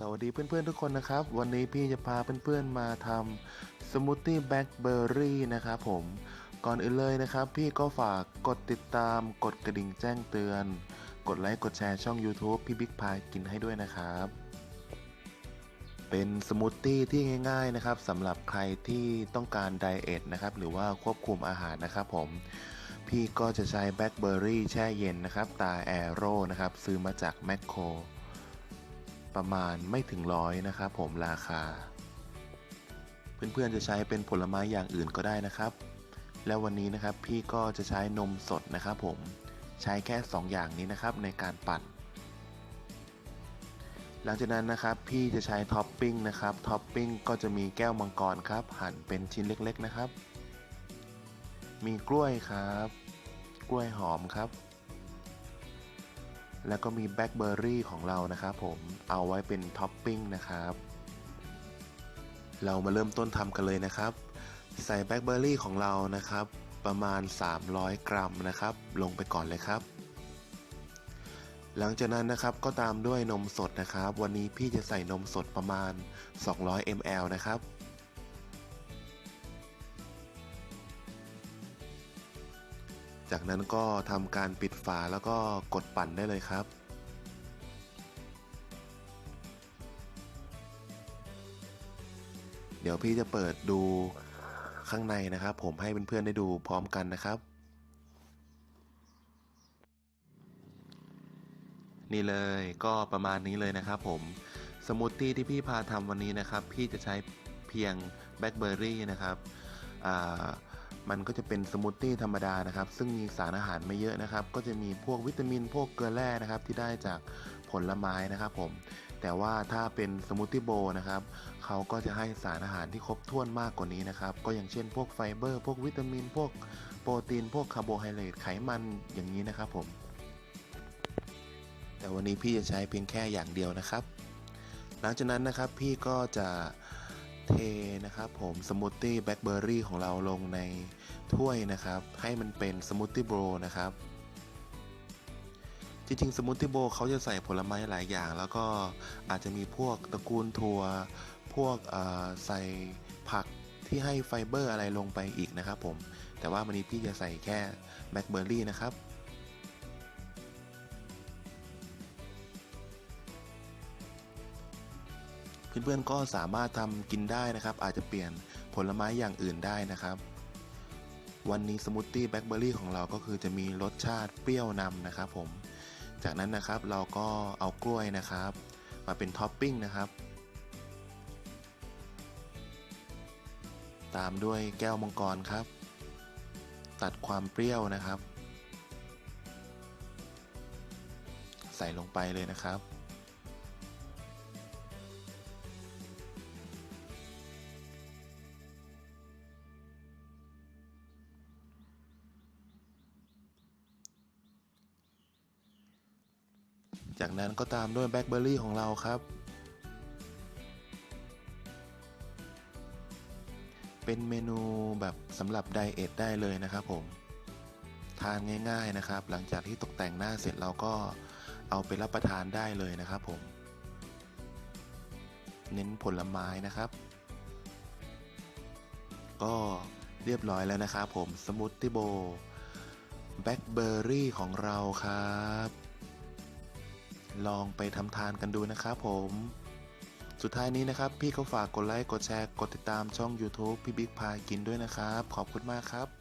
สวัสดีเพื่อนๆทุกคนนะครับ วันนี้พี่จะพาเพื่อนๆมาทำสมูทตี้แบล็คเบอร์รี่นะครับผมก่อนอื่นเลยนะครับ พี่ก็ฝากกดติดตามกดกระดิ่งแจ้งเตือน กดไลค์กดแชร์ช่อง YouTube พี่บิ๊กพากินให้ด้วยนะครับ เป็นสมูทตี้ที่ง่ายๆนะครับสำหรับใครที่ต้องการไดเอทนะครับหรือว่าควบคุมอาหารนะครับผมพี่ก็จะใช้แบล็คเบอร์รี่แช่เย็นนะครับตาแอโร่นะครับซื้อมาจากแมคโคร ประมาณไม่ถึงร้อยนะครับผมราคา เพื่อนๆจะใช้เป็นผลไม้อย่างอื่นก็ได้นะครับ แล้ววันนี้นะครับพี่ก็จะใช้นมสดนะครับผมใช้แค่ 2 อย่างนี้นะครับในการปั่น หลังจากนั้นนะครับพี่จะใช้ท็อปปิ้งนะครับท็อปปิ้งก็จะมีแก้วมังกรครับ หั่นเป็นชิ้นเล็กๆนะครับ มีกล้วยครับ กล้วยหอมครับ แล้วก็มีแบล็คเบอร์รี่ของเรานะครับผมเอาไว้เป็นท็อปปิ้งนะครับ เรามาเริ่มต้นทำกันเลยนะครับ ใส่แบล็คเบอร์รี่ของเรานะครับ ประมาณ 300 กรัมนะครับ ลงไปก่อนเลยครับ หลังจากนั้นนะครับก็ตามด้วยนมสดนะครับ วันนี้พี่จะใส่นมสดประมาณ 200 ml นะครับ จากนั้นก็ทำการปิดฝาแล้วก็กดปั่นได้เลยครับ เดี๋ยวพี่จะเปิดดูข้างในนะครับ ผมให้เพื่อนๆได้ดูพร้อมกันนะครับ นี่เลยก็ประมาณนี้เลยนะครับผมสมูทตี้ที่พี่พาทำวันนี้นะครับ พี่จะใช้เพียงแบล็คเบอร์รี่นะครับอ่า มันก็จะเป็นสมูทตี้ธรรมดานะครับ ซึ่งมีสารอาหารไม่เยอะนะครับ ก็จะมีพวกวิตามินพวกเกลือแร่นะครับ ที่ได้จากผลไม้นะครับผม แต่ว่าถ้าเป็นสมูทตี้โบนะครับ เขาก็จะให้สารอาหารที่ครบถ้วนมากกว่านี้นะครับ ก็อย่างเช่น พวกไฟเบอร์ พวกวิตามิน พวกโปรตีน พวกคาร์โบไฮเดรต ไขมันอย่างนี้นะครับผม แต่วันนี้พี่จะใช้เพียงแค่อย่างเดียวนะครับ หลังจากนั้นนะครับพี่ก็จะ เทนะครับผมสมูทตี้แบล็คเบอร์รี่ของเราลงในถ้วยนะครับ ให้มันเป็นสมูทตี้โบรนะครับ จริงๆสมูทตี้โบเขาจะใส่ผลไม้หลายอย่าง แล้วก็อาจจะมีพวกตระกูลถั่วพวกใส่ผักที่ให้ไฟเบอร์อะไรลงไปอีกนะครับผม แต่ว่าวันนี้พี่จะใส่แค่แบล็คเบอร์รี่นะครับ เพื่อนๆก็สามารถทำกินได้นะครับ อาจจะเปลี่ยนผลไม้อย่างอื่นได้นะครับ วันนี้สมูทตี้แบล็คเบอร์รี่ของเราก็คือจะมีรสชาติเปรี้ยวนำนะครับผมจากนั้นนะครับเราก็เอากล้วยนะครับ มาเป็นท็อปปิ้งนะครับ ตามด้วยแก้วมังกรครับ ตัดความเปรี้ยวนะครับ ใส่ลงไปเลยนะครับ จากนั้นก็ตามด้วยแบล็คเบอร์รี่ของเราครับ เป็นเมนูแบบสำหรับไดเอทได้เลยนะครับผม ทานง่าย ๆนะครับ หลังจากที่ตกแต่งหน้าเสร็จเราก็เอาไปรับประทานได้เลยนะครับผม เน้นผลไม้นะครับ ก็เรียบร้อยแล้วนะครับผมสมูทตี้โบแบล็คเบอร์รี่ของเราครับ ลองไปทำทานกันดูนะครับผม สุดท้ายนี้นะครับ พี่ก็ฝากกดไลค์ กดแชร์ กดติดตามช่อง YouTube พี่บิ๊กพากินด้วยนะครับ ขอบคุณมากครับ